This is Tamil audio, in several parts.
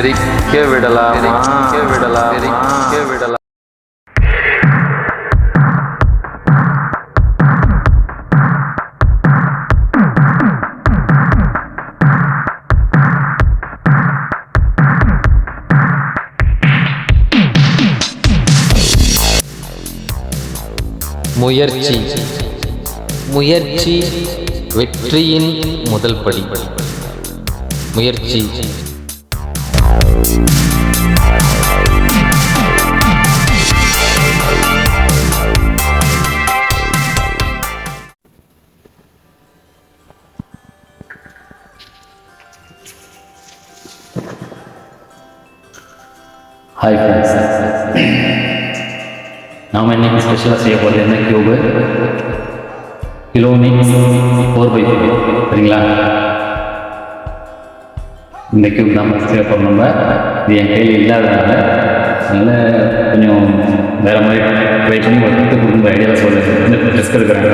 தெரிக்க விடலாம். தெரிக்க விடலாம். தெரிக்க விடலாம். முயற்சி. முயற்சி. வெற்றியின் முதல் படி. முயற்சி. ஹாய் ஃப்ரெண்ட்ஸ் நாம் இன்றைக்கி ஸ்பெஷலாக செய்ய போகிறது என்ன cube kilometre four by three சரிங்களா? இந்த கியூப் தான் செய்ய போகிறோம் நம்ம. இது என் கையில் இல்லாததுனால அதனால் கொஞ்சம் வேறு மாதிரி ட்ரை பண்ணி ஒரு கொடுக்குற ஐடியாவில் சொல்லுங்கள் இந்த ரிஸ்க் இருக்கிறாங்க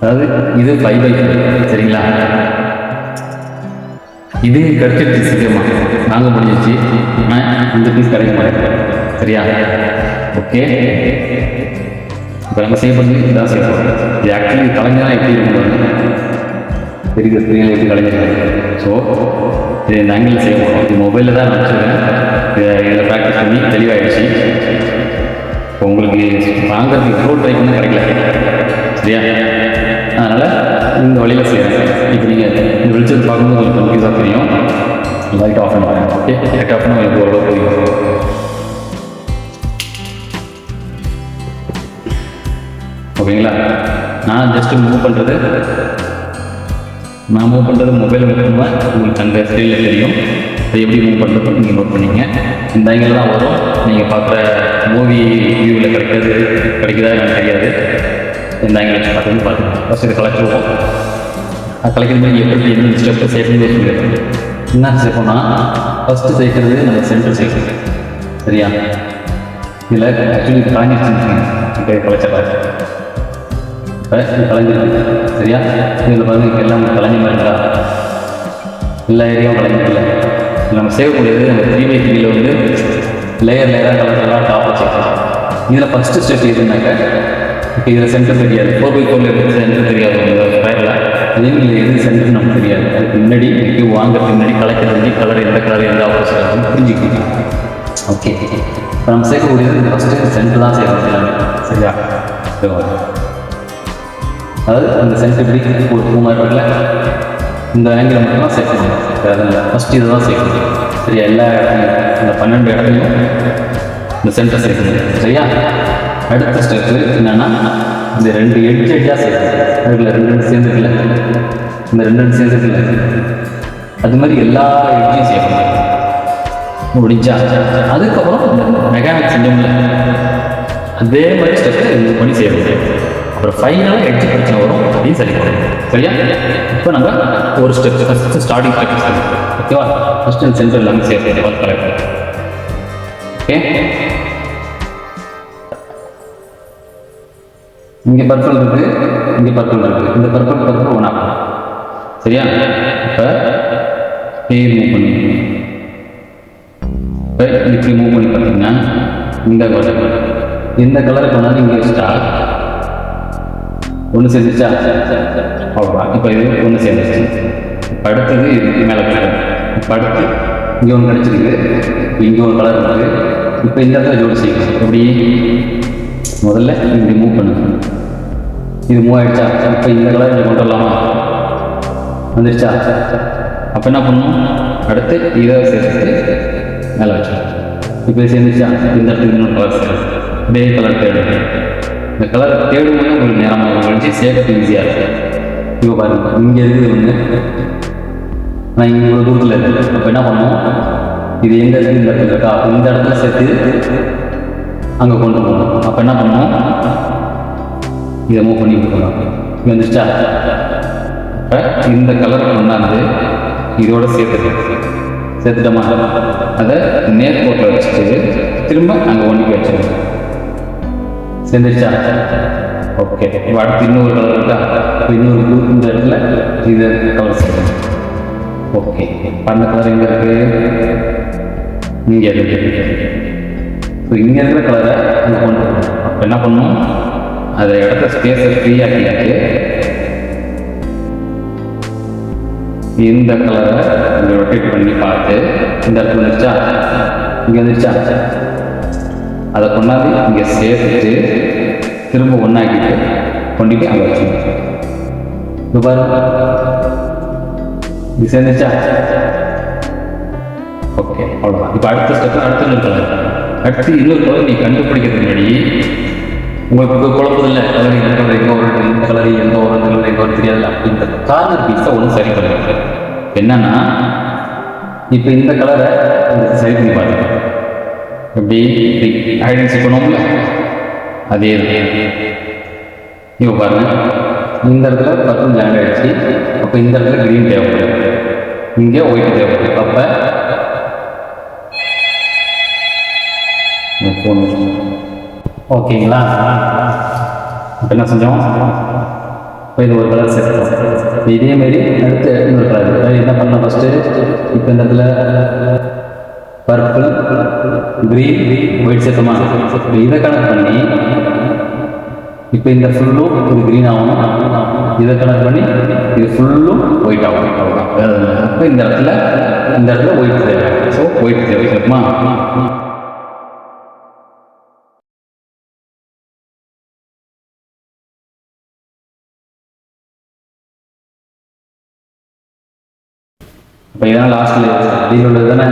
அதாவது இது ஃபைவ் பை சரிங்களா? இது கிடைச்சிருச்சு சீக்கிரமா. வாங்க முடிஞ்சிச்சு. ஆனால் இந்த பீஸ் கிடைக்க மாட்டேன் சரியா? ஓகே இப்போ நம்ம செய்ய போகிறது இதுதான் செய்ய போகிறோம் இது ஆக்சுவலி கலைஞராக எப்படி இருக்கும் தெரியுது ஸ்க்ரீனில் எப்படி கலைஞர் ஸோ இது இந்த ஆங்கிள் செய்ய போகிறோம் இது மொபைலில் தான் நினச்சிருக்கேன் வச்சுருக்கேன். இதை இதில் ப்ராக்டிஸ் பண்ணி தெளிவாயிடுச்சு. இப்போ உங்களுக்கு வாங்குறதுக்கு எவ்வளோ ட்ரை பண்ண கிடைக்கல. சரியா? அதனால் இந்த வழியில் செய்கிறேன் இப்போ நீங்கள் இந்த வெளிச்சத்தை பார்க்கும்போது உங்களுக்கு கன்ஃபியூஸாக தெரியும். லைட் ஆஃப் பண்ணுவாங்க ஓகே லைட் ஆஃப் பண்ண உங்களுக்கு ஓரளவு புரியும். ஓகேங்களா? நான் ஜஸ்ட்டு மூவ் பண்ணுறது நான் மூவ் பண்ணுறது மொபைலில் வைக்கணுமா உங்களுக்கு அந்த ஸ்டைலில் தெரியும். அது எப்படி மூவ் பண்ணுறது நீங்கள் நோட் பண்ணிங்க இந்த ஆங்கிள் தான் வரும். நீங்கள் பார்க்குற மூவி வியூவில் கிடைக்கிறது கிடைக்குதா எனக்கு தெரியாது. இந்த ஆங்கிள் பார்த்தீங்கன்னு பார்த்து பார்த்துக்கலாம் ஃபஸ்ட் இதை கலக்கிடுவோம் அது கலைக்கிறது மாதிரி எப்படி எந்த ஸ்டெப்பு சேர்க்கணும் என்ன சேர்ப்போம்னா ஃபஸ்ட்டு சேர்க்கறது நம்ம சென்டர் சேர்க்கறது சரியா இதில் ஆக்சுவலி கலைஞர் இப்போ கலைச்சிடலாம் கலைஞர் சரியா இதில் பாருங்க எல்லாம் கலைஞர் இருக்கா எல்லா ஏரியாவும் கலைஞர் இல்லை நம்ம செய்யக்கூடியது நம்ம த்ரீ பை வந்து லேயர் லேயராக கலர்லாம் டாப் சேர்க்கலாம் இதில் ஃபஸ்ட்டு ஸ்டெப் எதுனாக்கா இதில் சென்டர் தெரியாது. ஃபோர் பை ஃபோரில் இருக்கிற சென்டர் தெரியாது. உங்களுக்கு அதே மாதிரி இதில் எது சென்டர் நமக்கு தெரியாது. அதுக்கு முன்னாடி இப்போ வாங்குறதுக்கு முன்னாடி கலக்கிறது முன்னாடி கலர் எந்த கலர் எந்த ஆஃபர்ஸ் ஆகும் புரிஞ்சுக்கிட்டீங்க ஓகே இப்போ நம்ம சேர்க்கக்கூடியது இந்த ஃபஸ்ட்டு சென்டர் தான் சேர்க்கணும் எல்லாமே. சரியா? அதாவது அந்த சென்டர் எப்படி ஒரு பூ மாதிரி இருக்குல்ல இந்த ஆங்கிள் மட்டும்தான் சேர்க்கணும். அதில் ஃபஸ்ட் இதை தான் சேர்க்கணும். சரியா எல்லா இடத்துலையும் இந்த பன்னெண்டு இடத்துலையும் இந்த சென்டர் சேர்க்கணும். சரியா? அடுத்த ஸ்டெப்பு என்னன்னா இந்த ரெண்டு எட்ஜ் எட்ஜாக சேர்க்கணும் அதுக்குள்ள ரெண்டு ரெண்டு சேர்ந்துக்கல இந்த ரெண்டு ரெண்டு சேர்ந்துக்கல அது மாதிரி எல்லா எட்ஜையும் சேர்க்கணும். முடிஞ்சா. அதுக்கப்புறம் இந்த மெக்கானிக் செஞ்சோம்ல அதே மாதிரி ஸ்டெப்பு இது பண்ணி செய்யணும் அப்புறம் ஃபைனலாக எட்ஜ் பிரச்சனை வரும் அப்படின்னு சரி பண்ணுவோம் சரியா? இப்போ நம்ம ஒரு ஸ்டெப் ஃபஸ்ட்டு ஸ்டார்டிங் ப்ராக்டிஸ் பண்ணுறோம் ஓகேவா? ஃபஸ்ட்டு அண்ட் சென்டர் எல்லாமே சேர்த்து ஓகே இங்கே பர்பிள் இருக்கு இங்கே பர்பிள் இருக்கு. இந்த பர்பிள் பர்பிள் ஒன்னா சரியா? இப்போ பேர் மூவ் பண்ணி. இப்போ இப்படி மூவ் பண்ணி பார்த்தீங்கன்னா இந்த கலர் இந்த கலரை கொண்டாந்து இங்கே வச்சுட்டா ஒன்று சேர்ந்துச்சா அவ்வளோதான் இப்போ இது ஒன்று சேர்ந்துச்சு இப்போ அடுத்தது இது மேலே கலர் இப்போ அடுத்து இங்கே ஒன்று கிடச்சிருக்கு. இங்கே ஒரு கலர் இருக்குது இப்போ இந்த இடத்துல ஜோடி செய்யணும் எப்படி? முதல்ல இப்படி மூவ் பண்ணுங்க. இது மூவாயிடுச்சா இப்போ இந்த கலர் இங்கே கொண்டு வரலாமா வந்துடுச்சா அப்போ என்ன பண்ணணும்? அடுத்து இதை சேர்த்து மேலே வச்சிடலாம் இப்போ சேர்ந்துச்சா இந்த இடத்துல இன்னொரு கலர் சேரும் இதே கலர் தேடும் இந்த கலர் தேடும்போது உங்களுக்கு நேரமாக கழிச்சு சேர்க்கறது ஈஸியாக இருக்கும். இப்போ பாருங்க. இங்கே இருக்குது ஒன்று நான் இங்கே ஒரு தூரத்தில் இருக்கு. அப்போ என்ன பண்ணுவோம் இது எங்கே இருக்குது? இந்த இடத்துல இருக்கா? இந்த இடத்துல சேர்த்து அங்கே கொண்டு போகணும். அப்போ என்ன பண்ணுவோம் இதமோ மூவ் பண்ணி விட்டுக்கலாம் வந்துச்சா இந்த கலர் கொண்டாந்து இதோட சேர்த்துட்டு சேர்த்துட்டோமா? அதை நேர்கோட்டில் வச்சுட்டு திரும்ப அங்கே ஒன்றுக்கு வச்சிருக்கோம் சேர்ந்துச்சா ஓகே இப்போ அடுத்து இன்னொரு கலர் இருக்கா? இப்போ இன்னொரு ப்ளூ இந்த இடத்துல இது கலர் செய்யணும். ஓகே அந்த கலர் எங்கே இருக்கு? இங்கே இருக்கு. ஸோ இங்கே இருக்கிற கலரை அங்கே கொண்டு வரணும் அப்போ என்ன பண்ணணும் அதை இடத்த ஸ்பேஸை ஃப்ரீ இந்த கலரை இங்கே ரொட்டேட் பண்ணி பார்த்து இந்த இடத்துல வந்துருச்சா இங்கே வந்துருச்சா அதை கொண்டாந்து இங்கே சேர்த்துட்டு திரும்ப ஒன்றாக்கிட்டு கொண்டு போய் அங்கே வச்சு இது பாருங்க இது சேர்ந்துச்சா ஓகே அவ்வளோதான் இப்போ அடுத்த ஸ்டெப் அடுத்த இன்னொரு கலர் அடுத்து இன்னொரு கலர் நீ கண்டுபிடிக்கிறதுக்கு முன்னாடி உங்களுக்கு குழப்பம் இல்லை. கலரி எந்த கலர் எங்கே ஒரு இந்த கலர் எங்கே ஒரு கலர் எங்கே ஒரு தெரியாதுல்ல. இந்த கார்னர் பீஸை ஒன்றும் சரி பண்ணி என்னன்னா இப்போ இந்த கலரை சரி பண்ணி பாருங்க. எப்படி? ஐடென்டிஃபை பண்ணுவோம்ல? அதே தான். இப்போ பாருங்க. இந்த இடத்துல பத்து லேண்ட் ஆகிடுச்சு அப்போ இந்த இடத்துல க்ரீன் தேவைப்படுது. இங்கே ஒயிட் தேவைப்படுது. அப்போ ஓகேங்களா? இப்போ என்ன செஞ்சோம்? இப்போ இது ஒரு கலர் செட் இதே மாதிரி அடுத்து இன்னொரு கலர் என்ன பண்ணலாம் ஃபஸ்ட்டு இப்போ இந்த இடத்துல பர்பிள் க்ரீன் ஒயிட் சேர்த்தோமா? இப்போ இதை கணக்கு பண்ணி இப்போ இந்த ஃபுல்லும் இது க்ரீன் ஆகணும். இதை கணக்கு பண்ணி இது ஃபுல்லும் ஒயிட் ஆகும் அவ்வளோதான் அப்போ இந்த இடத்துல இந்த இடத்துல ஒயிட் தேவை ஸோ ஒயிட் தேவை இப்போ இதான் லாஸ்ட்டில் இதில் உள்ளது தானே?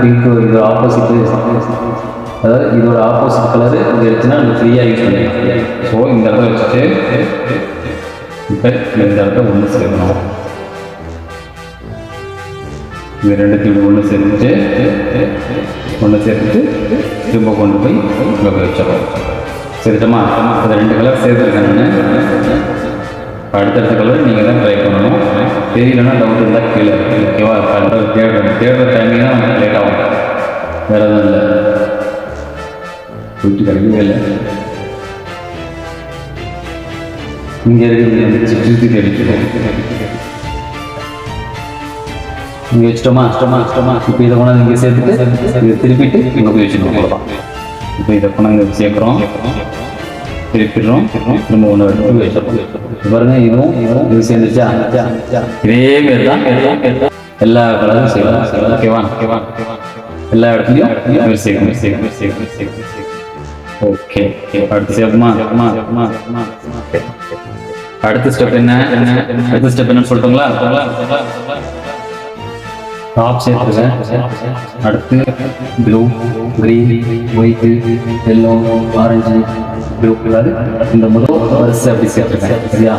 பிங்க் இது ஆப்போசிட் அதாவது இதோட ஆப்போசிட் கலரு இது இருந்துச்சுன்னா ஃப்ரீயாக யூஸ் பண்ணிக்கலாம். ஸோ இந்த இடத்த வச்சுட்டு இப்போ இந்த இடத்த ஒன்று சேர்க்கணும் இது ரெண்டுத்தையும் ஒன்று சேர்த்துட்டு ஒன்று சேர்த்துட்டு திரும்ப கொண்டு போய் இங்கே வச்சிடலாம். சரிட்டமா அது ரெண்டு கலர் சேர்த்துருக்கேன் நான். அடுத்தடுத்த கலர் நீங்கள் தான் ட்ரை பண்ணணும். தெரியலன்னா டவுட் இருந்தால் கீழே ஓகேவா பண்ணுறது தேடுற தேடுற டைமிங் தான் நமக்கு லேட் ஆகும். வேறு எதுவும் இல்லை. போயிட்டு கிடைக்கவே இல்லை. இங்கே இருக்கிறது சுற்றி தேடிட்டு இங்கே வச்சிட்டோமா? இஷ்டமா இஷ்டமா இப்போ இதை கொண்டாந்து இங்கே சேர்த்துட்டு இதை திருப்பிட்டு இங்கே போய் வச்சுக்கணும். இப்போ இதை கொண்டாந்து சேர்க்குறோம். திருப்பிடுறோம் நம்ம ஒன்று பாருங்க இதுவும் இவன் இது சேர்ந்துச்சா இதே மாரி தான் எல்லா கலரும் செய்யலாம் ஓகேவா? எல்லா இடத்துலையும் செய்வோம் சேர்க்கணும் சேர்க்கணும் சேர்க்கணும் ஓகே. அடுத்து சேர்ப்போமா சேர்ப்போமா சேர்ப்போமா சேர்ப்போமா அடுத்த ஸ்டெப் என்ன? என்ன அடுத்த ஸ்டெப் என்னன்னு சொல்லட்டுங்களா? டாப் சேர்த்துவேன் அடுத்து blue green white yellow orange blue colour இந்த முதல் வரிசை அப்படி சேர்த்துருக்கேன் சரியா?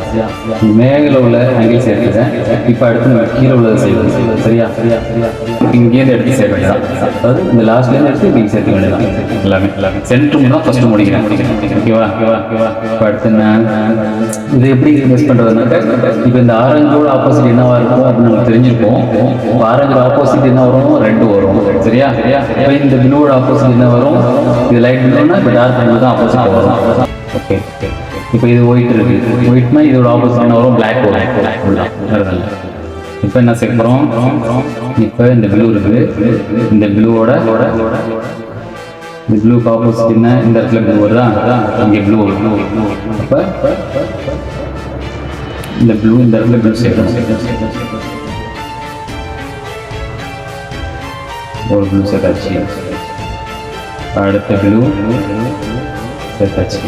மேலே உள்ள ஆங்கிள் சேர்த்துருக்கேன் இப்போ அடுத்து நம்ம கீழே உள்ளதை செய்யணும் சரியா சரியா சரியா? இங்கேருந்து எடுத்து சேர்க்க வேண்டியதான் அதாவது இந்த லாஸ்ட்லேருந்து எடுத்து இங்கே சேர்த்துக்க வேண்டியதான் எல்லாமே. எல்லாமே சென்ட்ரும் தான் ஃபஸ்ட்டு முடிக்கிறேன் ஓகேவா ஓகேவா ஓகேவா இப்போ அடுத்து என்ன? இது எப்படி மிஸ் பண்ணுறதுனாக்க இப்போ இந்த ஆரஞ்சோட ஆப்போசிட் என்னவா இருக்கும் அப்படின்னு நம்ம தெரிஞ்சிருப்போம். இப்போ ஆரஞ்சோட ஆப்போசிட் என்ன வரும்? ரெண்டு வரும். சரியா? சரியா இப்போ இந்த ப்ளூவோட ஆப்போசிட் என்ன வரும்? இது லைட் ப்ளூனா இப்போ டார்க் ப்ளூ தான் ஆப்போசிட் வரும். ஓகே இப்போ இது ஒயிட் இருக்கு. ஒயிட்னா இதோட ஆப்போசிட் என்ன வரும்? பிளாக் வரும். இப்போ என்ன சேர்க்குறோம் இப்போ இந்த ப்ளூ இருக்குது இந்த ப்ளூவோட இந்த ப்ளூ ஆப்போசிட் என்ன இந்த இடத்துல ப்ளூ வருதா? இங்கே ப்ளூ ப்ளூ ப்ளூ அப்போ இந்த ப்ளூ இந்த இடத்துல ப்ளூ சேர்க்கணும் ஒரு ப்ளூ சேர்த்தாச்சு அடுத்த ப்ளூ சேர்த்தாச்சு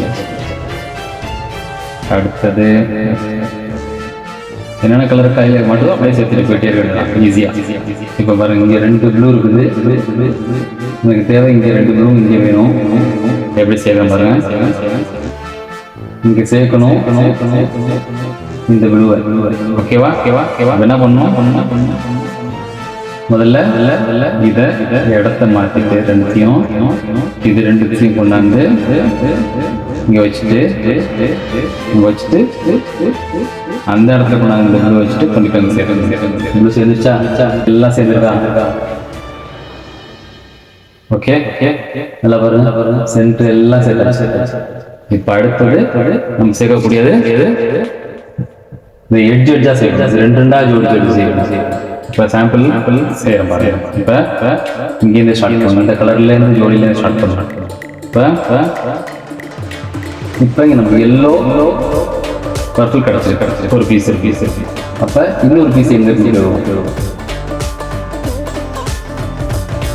அடுத்தது என்னென்ன கலர் காயில் மட்டும் அப்படியே சேர்த்துட்டு போயிட்டே இருக்கலாம் ஈஸியாக இப்போ பாருங்க இங்கே ரெண்டு ப்ளூ இருக்குது. உங்களுக்கு தேவை இங்கே ரெண்டு ப்ளூ இங்கே வேணும். எப்படி செய்யலாம் பாருங்க. இங்கே சேர்க்கணும். இந்த ப்ளூ ஓகேவா ஓகேவா ஓகேவா என்ன பண்ணணும்? முதல்ல இத இடத்த மாத்திட்டு ரெண்டுத்தையும் இது ரெண்டுத்தையும் கொண்டாந்து இங்க வச்சுட்டு இங்க வச்சுட்டு அந்த இடத்துல கொண்டாந்து இந்த ப்ளூ வச்சுட்டு கொண்டு போய் சேர்ந்து ப்ளூ சேர்ந்துச்சா எல்லாம் சேர்ந்துருக்கா ஓகே? ஓகே நல்லா பாருங்க. பாருங்க சென்டர் எல்லாம் சேர்த்து இப்போ அடுத்தது நம்ம சேர்க்கக்கூடியது எது இந்த எட்ஜ் எட்ஜா சேர்க்கணும். ரெண்டு ரெண்டா ஜோடி ஜோடி செய்யணும் இப்போ சாம்பிள் சாம்பிள் செய்யறேன் பாருங்க. இப்போ இங்கேருந்து ஸ்டார்ட் பண்ணணும் இந்த கலர்லேருந்து ஜோடியிலேருந்து ஸ்டார்ட் பண்ணணும் இப்போ இப்போ இங்கே நமக்கு எல்லோ பர்பிள் கிடச்சிருக்கு. கிடச்சிருக்கு ஒரு பீஸ் ஒரு பீஸ் அப்போ இன்னொரு பீஸ் எங்கே இருக்கு?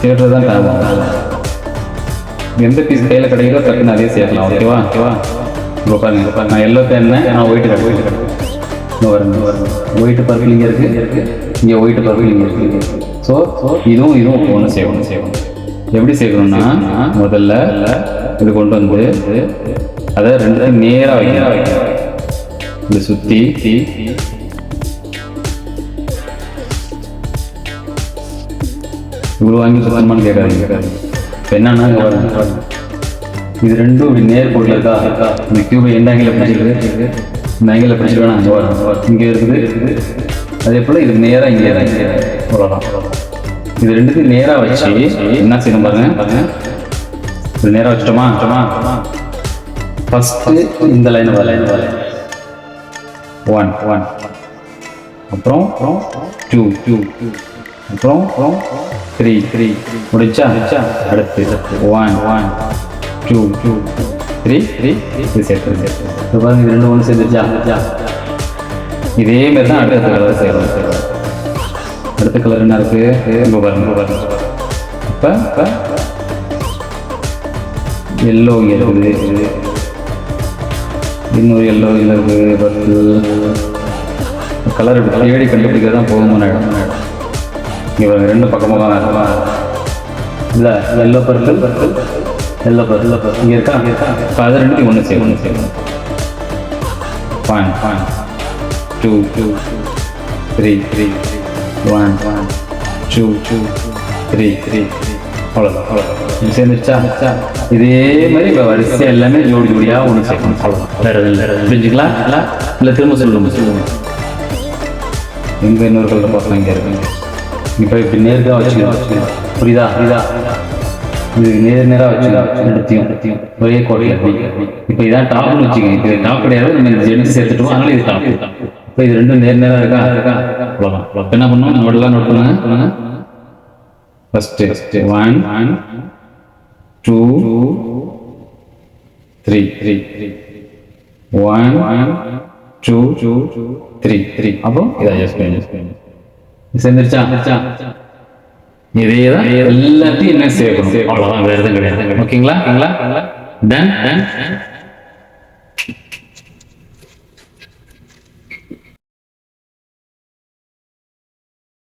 தேடுறது தான் டைம் எந்த பீஸ் கையில் கிடைக்குதோ டக்குன்னு அதே சேர்க்கலாம். ஓகேவா ஓகேவா இப்போ பாருங்க. இப்போ நான் எல்லோ தேடினேன் நான் ஒயிட் கடை ஒயிட் கடை வருங்க வருங்க ஒயிட் பர்பிள் இங்கே இருக்கு. இங்கே இங்கே ஒயிட் பர்பிள் இங்கே இருக்கு. ஸோ இதுவும் இதுவும் ஒன்று சேவணும் சேவணும் எப்படி சேர்க்கணும்னா முதல்ல இது கொண்டு வந்து அதை ரெண்டுத்தையும் நேராக வைக்கணும். வைக்கிறேன் இப்படி சுற்றி இவ்வளோ வாங்கி சுத்தமானு கேட்காதீங்க. இப்போ என்னன்னா இது ரெண்டும் இப்படி நேர் பொருள் இருக்கா? இருக்கா இந்த கியூபை எந்த ஆங்கில பிடிச்சிருக்கு? இந்த ஆங்கில பிடிச்சிருக்கா? அங்கே வரும் இங்கே இருக்குது. அதே போல் இது நேராக இங்கே தான் இங்கே போகலாம் இது ரெண்டுத்தையும் நேராக வச்சு என்ன செய்யணும் பாருங்க. பாருங்க இது நேராக வச்சுட்டோமா? வச்சுட்டோமா ஃபஸ்ட்டு இந்த லைன் லைன் ஒன் ஒன் அப்புறம் அப்புறம் டூ டூ அப்புறம் அப்புறம் த்ரீ த்ரீ முடிச்சா முடிச்சா அடுத்து one one two two three three இது சேர்த்து சேர்த்து இப்போ பாருங்க இது ரெண்டு ஒன்று சேர்ந்துருச்சா? இதே மாதிரி தான் அடுத்த கலர் செய்யலாம் அடுத்த கலர் என்ன இருக்கு? இங்கே பாருங்க இப்போ இப்போ எல்லோ இங்கே இருக்குது. இன்னொரு எல்லோ இல்லை இருக்குது பர்பிள். கலர் தேடி கண்டுபிடிக்கிறது தான் போகுமான இடம் இங்கே ரெண்டு பக்கமாக இல்லை எல்லோ பர்பிள் எல்லோ பர்பிள் இங்கே இருக்கா இங்கே இருக்கா? இப்போ அதை ரெண்டு ஒன்று செய்யும் ஒன்று செய்யும் fine fine two two three three one one two two three three அவ்வளோதான் அவ்வளோதான் இது சேர்ந்துருச்சா இதே மாதிரி இப்போ வரிசை எல்லாமே ஜோடி ஜோடியாக ஒன்று சேர்க்கணும். அவ்வளோதான் வேறு எதுவும் இல்லை புரிஞ்சுங்களா இல்லை. திரும்ப சொல்லுங்க சொல்லுங்க. எங்கே இன்னொரு கலர் பார்க்கலாம் இங்கே இருக்குங்க. இப்போ இப்படி நேர்காக வச்சுக்கணும் புரியுதா? புரியுதா? இது நேர் நேராக வச்சுக்கணும் எடுத்தையும் எடுத்தையும் ஒரே கோட்டையில் இப்போ இதான் டாப்னு வச்சுக்கோங்க இப்போ டாப் கிடையாது. நம்ம இந்த ஜென்ஸ் சேர்த்துட்டோம். அதனால இது டாப் இப்போ இது ரெண்டும் நேர் நேராக இருக்கா? இருக்கா அவ்வளோதான் அவ்வளோ என்ன பண்ணணும்? நோட்டெல்லாம் நோட் பண்ணுங்க பண்ணுங்க first one one two three three three one one two two three three அப்போ இதை சேர்ந்துருச்சா இதே தான் எல்லாத்தையும் என்ன சேர்க்கணும்? அவ்வளோதான் வேறு எதுவும் கிடையாது. ஓகேங்களா? ஓகேங்களா? Done done